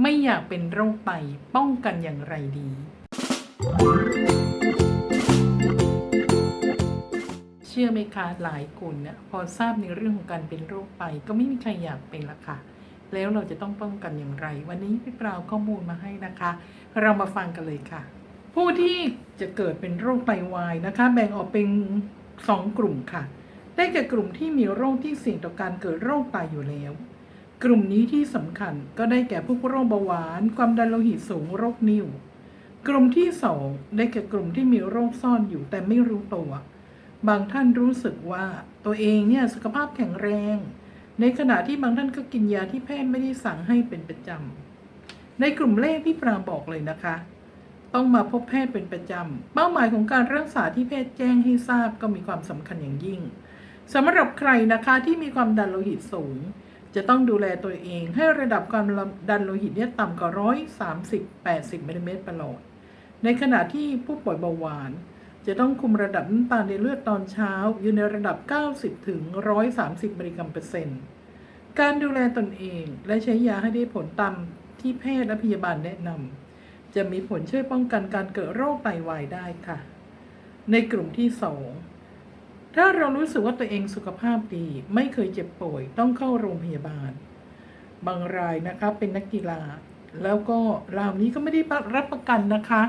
ไม่อยากเป็นโรคไตป้องกันอย่างไรดี เชื่อไหมคะหลายคนเนี่ยพอทราบในเรื่องของการเป็นโรคไตก็ไม่มีใครอยากเป็นละค่ะ แล้วเราจะต้องป้องกันอย่างไร วันนี้พี่ปราวข้อมูลมาให้นะคะ เรามาฟังกันเลยค่ะ ผู้ที่จะเกิดเป็นโรคไตวายนะคะ แบ่งออกเป็นสองกลุ่มค่ะ ได้แก่กลุ่มที่มีโรคที่เสี่ยงต่อการเกิดโรคไตอยู่แล้ว กลุ่มนี้ที่สำคัญก็ได้แก่พวกโรคเบาหวาน ความดันโลหิตสูงโรคนิ่ว กลุ่มที่สองได้แก่กลุ่มที่มีโรคซ่อนอยู่แต่ไม่รู้ตัว บางท่านรู้สึกว่าตัวเองเนี่ยสุขภาพแข็งแรง ในขณะที่บางท่านก็กินยาที่แพทย์ไม่ได้สั่งให้เป็นประจำ ในกลุ่มแรกที่ปรางบอกเลยนะคะ ต้องมาพบแพทย์เป็นประจำ เป้าหมายของการรักษาที่แพทย์แจ้งให้ทราบก็มีความสำคัญอย่างยิ่งสำหรับใครนะคะที่มีความดันโลหิตสูง จะต้องดูแลตัวเอง ให้ระดับความดันโลหิตเนี่ยต่ำกว่าร้อยสามสิบแปดสิบมิลลิเมตรประหลอด ในขณะที่ผู้ป่วยเบาหวาน จะต้องคุมระดับน้ำตาลในเลือดตอนเช้า อยู่ในระดับ 90 ถึง 130 มิลลิกรัมเปอร์เซ็นต์ การดูแลตนเองและใช้ยาให้ได้ผลตามที่แพทย์และพยาบาลแนะนำจะมีผลช่วยป้องกันการเกิดโรคไตวายได้ค่ะ ในกลุ่มที่ 2 ถ้าเรารู้สึกว่าตัวเองสุขภาพดี ไม่เคยเจ็บป่วย ต้องเข้าโรงพยาบาล บางรายนะคะเป็นนักกีฬา แล้วก็ราวนี้ก็ไม่ได้รับประกันนะคะ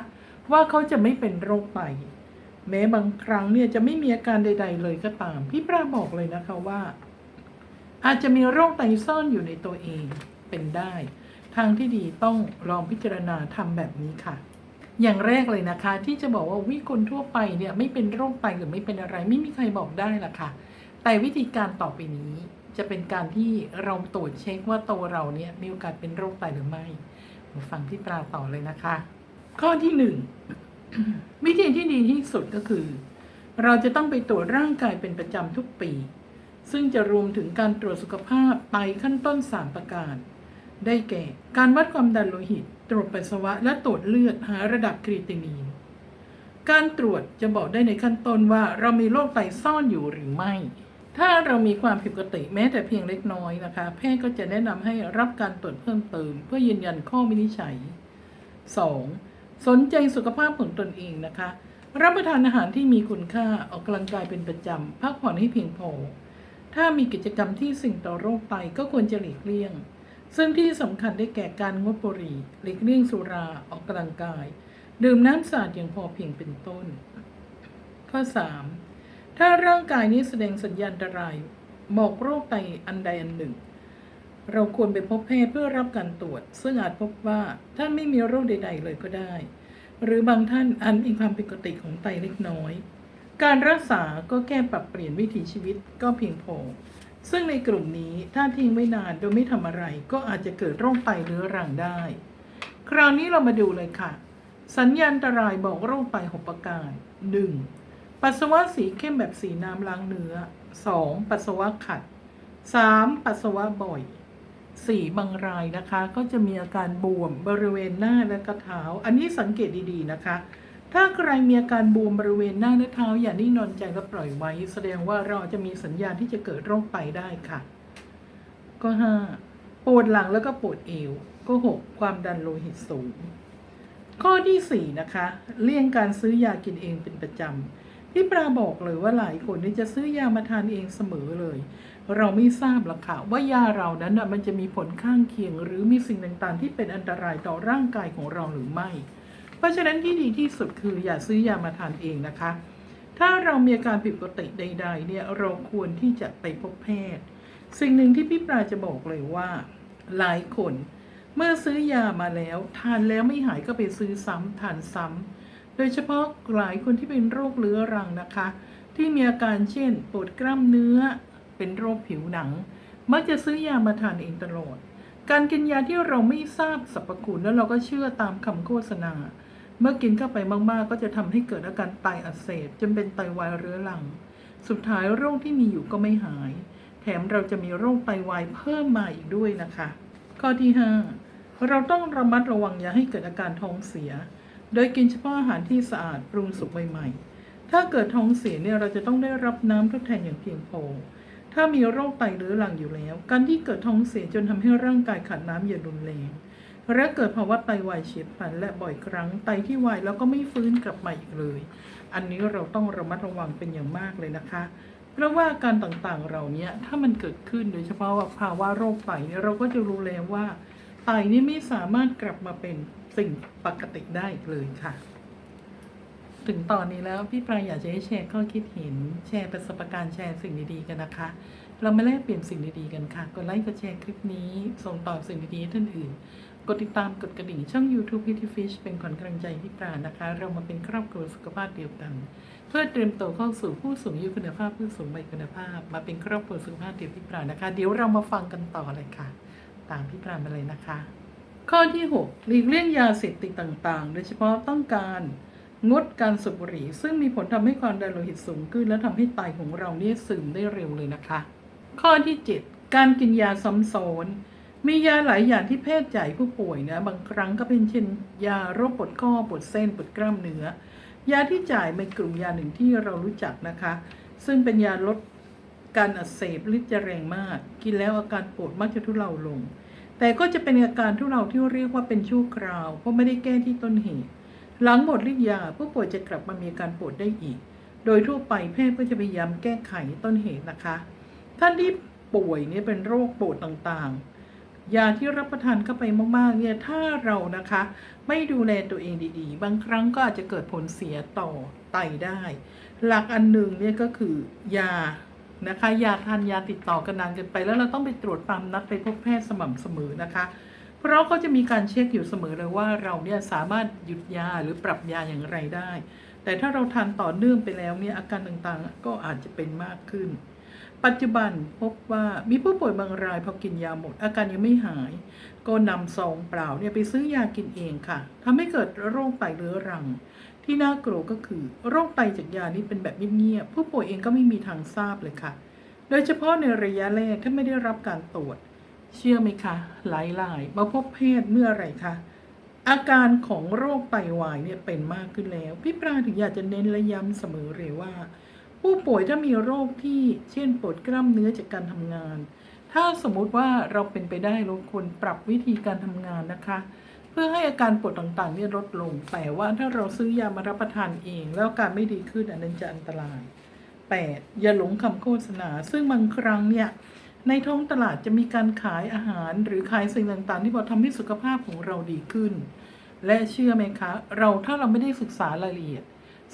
ว่าเขาจะไม่เป็นโรคไตแม้บางครั้งเนี่ยจะไม่มีอาการใด ๆ เลยก็ตาม พี่ปราบอกเลยนะคะว่า อาจจะมีโรคไตซ่อนอยู่ในตัวเองเป็นได้ ทางที่ดีต้องลองพิจารณาทำแบบนี้ค่ะ อย่างแรกเลยนะคะ ที่จะบอกว่าวิคนทั่วไปเนี่ยไม่เป็นโรคไตหรือไม่เป็นอะไร ไม่มีใครบอกได้ละค่ะ แต่วิธีการต่อไปนี้จะเป็นการที่เราตรวจเช็คว่าตัวเราเนี่ยมีโอกาสเป็นโรคไตหรือไม่มาฟังพี่ปราต่อเลยนะคะ ข้อที่หนึ่งวิธีที่ดีที่สุดก็คือ เราจะต้องไปตรวจร่างกายเป็นประจำทุกปี ซึ่งจะรวมถึงการตรวจสุขภาพไตขั้นต้น 3 ประการ ได้แก่ การวัดความดันโลหิต ตรวจปัสสาวะและตรวจเลือดหาระดับครีตินีน การตรวจจะบอกได้ในขั้นต้นว่าเรามีโรคไตซ่อนอยู่หรือไม่ ถ้าเรามีความผิดปกติแม้แต่เพียงเล็กน้อยนะคะ แพทย์ก็จะแนะนำให้รับการตรวจเพิ่มเติม เพื่อยืนยันข้อวินิจฉัย 2. สนใจสุขภาพของตนเองนะคะ รับประทานอาหารที่มีคุณค่าออกกำลังกายเป็นประจำพักผ่อนให้เพียงพอ ถ้ามีกิจกรรมที่สิ่งต่อโรคไตก็ควรจะหลีกเลี่ยง ซึ่งที่สำคัญได้แก่การงดบุหรี่หลีกเลี่ยงสุราออกกำลังกาย ดื่มน้ำสะอาดอย่างพอเพียงเป็นต้น ข้อ 3. ถ้าร่างกายนี้แสดงสัญญาณอันตรายบอกโรคไตอันใดอันหนึ่ง เราควรไปพบแพทย์เพื่อรับการตรวจ ซึ่งอาจพบว่าท่านไม่มีโรคใด ๆ เลยก็ได้ หรือบางท่านอันมีความผิดปกติของไตเล็กน้อย การรักษาก็แก้ปรับเปลี่ยนวิถีชีวิตก็เพียงพอ ซึ่งในกลุ่มนี้ถ้าทิ้งไว้นานโดยไม่ทำอะไรก็อาจจะเกิดโรคไตเรื้อรังได้ คราวนี้เรามาดูเลยค่ะ สัญญาณอันตรายบอกโรคไตหกประการ 1. ปัสสาวะสีเข้มแบบสีน้ำล้างเนื้อ 2. ปัสสาวะขัด 3. ปัสสาวะบ่อยสี่บางรายนะคะ ก็จะมีอาการบวมบริเวณหน้าและกระเท้า อันนี้สังเกตดีๆนะคะ ถ้าใครมีอาการบวมบริเวณหน้าและเท้า อย่านิ่งนอนใจและปล่อยไว้ แสดงว่าเราจะมีสัญญาณที่จะเกิดโรคไตได้ค่ะ ก็ห้าปวดหลังแล้วก็ปวดเอว ก็หกความดันโลหิตสูง ข้อที่สี่นะคะ เลี่ยงการซื้อยากินเองเป็นประจำพี่ปราบอกเลยว่าหลายคนนี่จะซื้อยามาทานเองเสมอเลย เราไม่ทราบหรอกค่ะว่ายาเรานั้นมันจะมีผลข้างเคียง หรือมีสิ่งต่างๆ ที่เป็นอันตรายต่อร่างกายของเราหรือไม่ ราะฉะนั้นที่ดีที่สุดคืออย่าซื้อยามาทานเองนะคะ ถ้าเรามีอาการผิดปกติใด ๆ เนี่ยเราควรที่จะไปพบแพทย์ สิ่งหนึ่งที่พี่ปราจะบอกเลยว่า หลายคนเมื่อซื้อยามาแล้ว ทานแล้วไม่หายก็ไปซื้อซ้ำทานซ้ำโดยเฉพาะหลายคนที่เป็นโรคเรื้อรังนะคะ ที่มีอาการเช่นปวดกล้ามเนื้อ เป็นโรคผิวหนัง มักจะซื้อยามาทานเองตลอด การกินยาที่เราไม่ทราบสรรพคุณแล้วเราก็เชื่อตามคำโฆษณา เมื่อกินเข้าไปมากๆ ก็จะทำให้เกิดอาการไตอักเสบจนเป็นไตวายเรื้อรัง สุดท้ายโรคที่มีอยู่ก็ไม่หาย แถมเราจะมีโรคไตวายเพิ่มมาอีกด้วยนะคะ ข้อที่ 5 เราต้องระมัดระวังอย่าให้เกิดอาการท้องเสีย โดยกินเฉพาะอาหารที่สะอาดปรุงสุกใหม่ๆ ถ้าเกิดท้องเสียเนี่ยเราจะต้องได้รับน้ำทดแทนอย่างเพียงพอถ้ามีโรคไตเรื้อรังอยู่แล้ว การที่เกิดท้องเสียจนทำให้ร่างกายขาดน้ำอย่างรุนแรง และเกิดภาวะไตวายเฉียบพลันและบ่อยครั้งไตที่วายแล้วก็ไม่ฟื้นกลับมาอีกเลย อันนี้เราต้องระมัดระวังเป็นอย่างมากเลยนะคะ เพราะว่าการต่างๆเราเนี้ยถ้ามันเกิดขึ้นโดยเฉพาะว่าภาวะโรคไตเนี่ยเราก็จะรู้แล้วว่า ไตนี่ไม่สามารถกลับมาเป็นสิ่งปกติได้อีกเลยค่ะ ถึงตอนนี้แล้วพี่ปรายอยากจะให้แชร์ข้อคิดเห็นแชร์ประสบการณ์แชร์สิ่งดีๆกันนะคะ เรามาแลกเปลี่ยนสิ่งดีๆกันค่ะกดไลค์กดแชร์คลิปนี้ ส่งต่อสิ่งดีๆให้ท่านอื่น กดติดตามกดกระดิ่งช่อง YouTube p t Fish เป็นขวัญกำลังใจพี่ปรานะคะ เรามาเป็นครอบครัวสุขภาพเดียวกัน เพื่อเตรียมตัวเข้าสู่ผู้สูงอายุคุณภาพผู้สูงวัยคุณภาพ มาเป็นครอบครัวสุขภาพเดียวพี่ปรานะคะ เดี๋ยวเรามาฟังกันต่อเลยค่ะ ตามพี่ปรามาเลยนะคะ ข้อที่6หลีกเลี่ยงยาเสพติดต่างๆ โดยเฉพาะต้องการงดการสูบบุหรี่ ซึ่งมีผลทำให้ความดันโลหิตสูงขึ้น และทำให้ไตของเราเนี่ยซึมได้เร็วเลยนะคะ ข้อที่ 7 การกินยาซ้ำซ้อน มียาหลายอย่างที่แพทย์จ่ายผู้ป่วยนะบางครั้งก็เป็นเช่น ยาโรคปวดข้อปวดเส้นปวดกล้ามเนื้อ ยาที่จ่ายเป็นกลุ่มยาหนึ่งที่เรารู้จักนะคะ ซึ่งเป็นยาลดการอักเสบฤทธิ์จะแรงมาก กินแล้วอาการปวดมักจะทุเลาลง แต่ก็จะเป็นอาการทุเลาที่เรียกว่าเป็นชั่วคราว เพราะไม่ได้แก้ที่ต้นเหตุ หลังหมดฤทธิ์ยาผู้ป่วยจะกลับมามีอาการปวดได้อีก โดยทั่วไปแพทย์ก็จะพยายามแก้ไขต้นเหตุนะคะ ท่านที่ป่วยเนี่ยเป็นโรคปวดต่างๆ ยาที่รับประทานเข้าไปมากๆเนี่ยถ้าเรานะคะ ไม่ดูแลตัวเองดีๆ บางครั้งก็อาจจะเกิดผลเสียต่อไตได้ หลักอันหนึ่งเนี่ยก็คือยานะคะยาทานยาติดต่อกันนานเกินไป แล้วเราต้องไปตรวจตามนัดไปพบแพทย์สม่ำเสมอนะคะ เพราะเขาจะมีการเช็คอยู่เสมอเลยว่าเราเนี่ยสามารถหยุดยาหรือปรับยาอย่างไรได้ แต่ถ้าเราทานต่อเนื่องไปแล้วเนี่ยอาการต่างๆ ก็อาจจะเป็นมากขึ้น ปัจจุบันพบว่ามีผู้ป่วยบางรายพอกินยาหมด อาการยังไม่หาย ก็นำซองเปล่าเนี่ยไปซื้อยากินเองค่ะทำให้เกิดโรคไตเรื้อรัง ที่น่ากลัวก็คือ โรคไตจากยานี้เป็นแบบเงียบๆผู้ป่วยเองก็ไม่มีทางทราบเลยค่ะ โดยเฉพาะในระยะแรกถ้าไม่ได้รับการตรวจ เชื่อไหมคะ หลายๆมาพบแพทย์เมื่อไหรคะอาการของโรคไตวายเนี่ยเป็นมากขึ้นแล้ว พี่ปราถึงอยากจะเน้นและย้ำเสมอเลยว่า ผู้ป่วยถ้ามีโรคที่เช่นปวดกล้ามเนื้อจากการทำงาน ถ้าสมมุติว่าเราเป็นไปได้เราควรปรับวิธีการทำงานนะคะ เพื่อให้อาการปวดต่างๆเนี่ยลดลง แต่ว่าถ้าเราซื้อยามารับประทานเอง แล้วอาการไม่ดีขึ้นอันนั้นจะอันตราย 8. อย่าหลงคำโฆษณา ซึ่งบางครั้งเนี่ยในท้องตลาดจะมีการขายอาหาร หรือขายสิ่งต่างๆ ที่บอกทำให้สุขภาพของเราดีขึ้น และเชื่อไหมคะ เราถ้าเราไม่ได้ศึกษารายละเอียด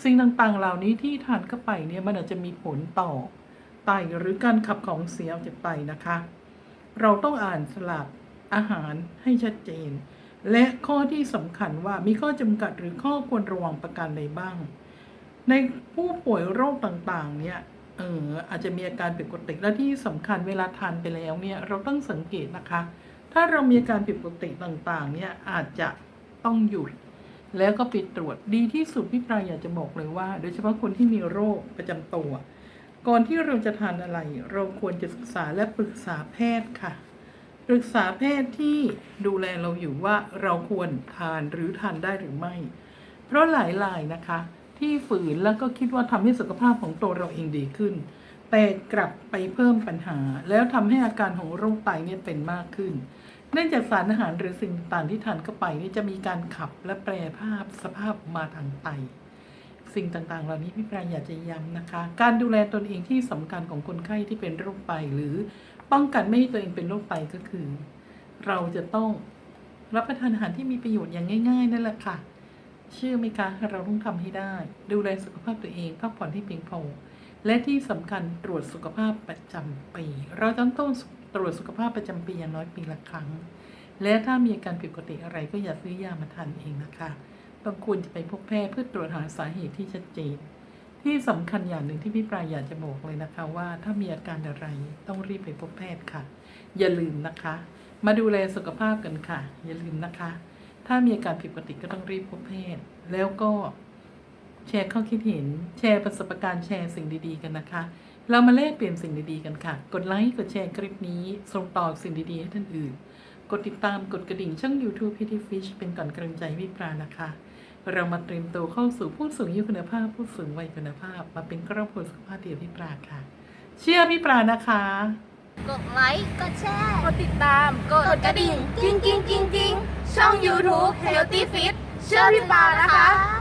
สิ่งต่างๆ เหล่านี้ที่ทานเข้าไปเนี่ยมันอาจจะมีผลต่อไตหรือการขับของเสียออกจากไตนะคะ เราต้องอ่านสลักอาหารให้ชัดเจน และข้อที่สำคัญว่ามีข้อจำกัดหรือข้อควรระวังประการใดบ้าง ในผู้ป่วยโรคต่างๆ เนี่ยเอออาจจะมีอาการผิดปกติและที่สำคัญเวลาทานไปแล้วเนี่ยเราต้องสังเกตนะคะ ถ้าเรามีอาการผิดปกติต่างๆ เนี่ยอาจจะต้องหยุด แล้วก็ไปตรวจดีที่สุดพี่ปลายอยากจะบอกเลยว่า โดยเฉพาะคนที่มีโรคประจำตัว ก่อนที่เราจะทานอะไร เราควรจะศึกษาและปรึกษาแพทย์ค่ะ ปรึกษาแพทย์ที่ดูแลเราอยู่ว่าเราควรทานหรือทานได้หรือไม่ เพราะหลายรายนะคะ ที่ฝืนแล้วก็คิดว่าทำให้สุขภาพของตัวเราเองดีขึ้น แต่กลับไปเพิ่มปัญหา แล้วทำให้อาการของโรคไตเนี่ยเป็นมากขึ้น เนื่องจากสารอาหารหรือสิ่งต่างที่ทานเข้าไปนี่จะมีการขับและแปรภาพสภาพมาทางไต สิ่งต่างๆ เหล่านี้พี่ปราอยากจะย้ำนะคะ การดูแลตนเองที่สำคัญของคนไข้ที่เป็นโรคไตหรือป้องกันไม่ให้ตัวเองเป็นโรคไตก็คือ เราจะต้องรับประทานอาหารที่มีประโยชน์อย่างง่าย ๆ นั่นแหละค่ะ เชื่อไหมคะเราต้องทำให้ได้ ดูแลสุขภาพตัวเองพักผ่อนให้เพียงพอและที่สำคัญตรวจสุขภาพประจำปี เราต้องต้อง ตรวจสุขภาพประจำปีอย่างน้อยปีละครั้ง และถ้ามีอาการผิดปกติอะไรก็อย่าซื้อยามาทานเองนะคะต้องควรจะไปพบแพทย์เพื่อตรวจหาสาเหตุที่ชัดเจน ที่สำคัญอย่างหนึ่งที่พี่ปลายอยากจะบอกเลยนะคะว่าถ้ามีอาการอะไรต้องรีบไปพบแพทย์ค่ะ อย่าลืมนะคะ มาดูแลสุขภาพกันค่ะ อย่าลืมนะคะ ถ้ามีอาการผิดปกติก็ต้องรีบพบแพทย์ แล้วก็แชร์ข้อคิดเห็น แชร์ประสบการณ์แชร์สิ่งดี ๆ กันนะคะ เรามาแลกเปลี่ยนสิ่งดีๆกันค่ะ กดไลค์กดแชร์คลิปนี้ ส่งต่อสิ่งดีๆให้ท่านอื่น กดติดตามกดกระดิ่งช่อง YouTube p t Fish เป็นก่อนกำลังใจวิปรานะคะ เรามาเตรียมตัวเข้าสู่ผู้สูงอายุคุณภาพ ผู้สูงวัยคุณภาพ มาเป็นครอบครัวสุขภาพเดียววิปราค่ะ เชื่อวิปรานะคะ กดไลค์ กดแชร์ กดติดตาม กดกระดิ่ง กิ้งกิ้งกิ้งกิ้งช่อง YouTube Healthy Fit เชื่อพี่ปานะคะ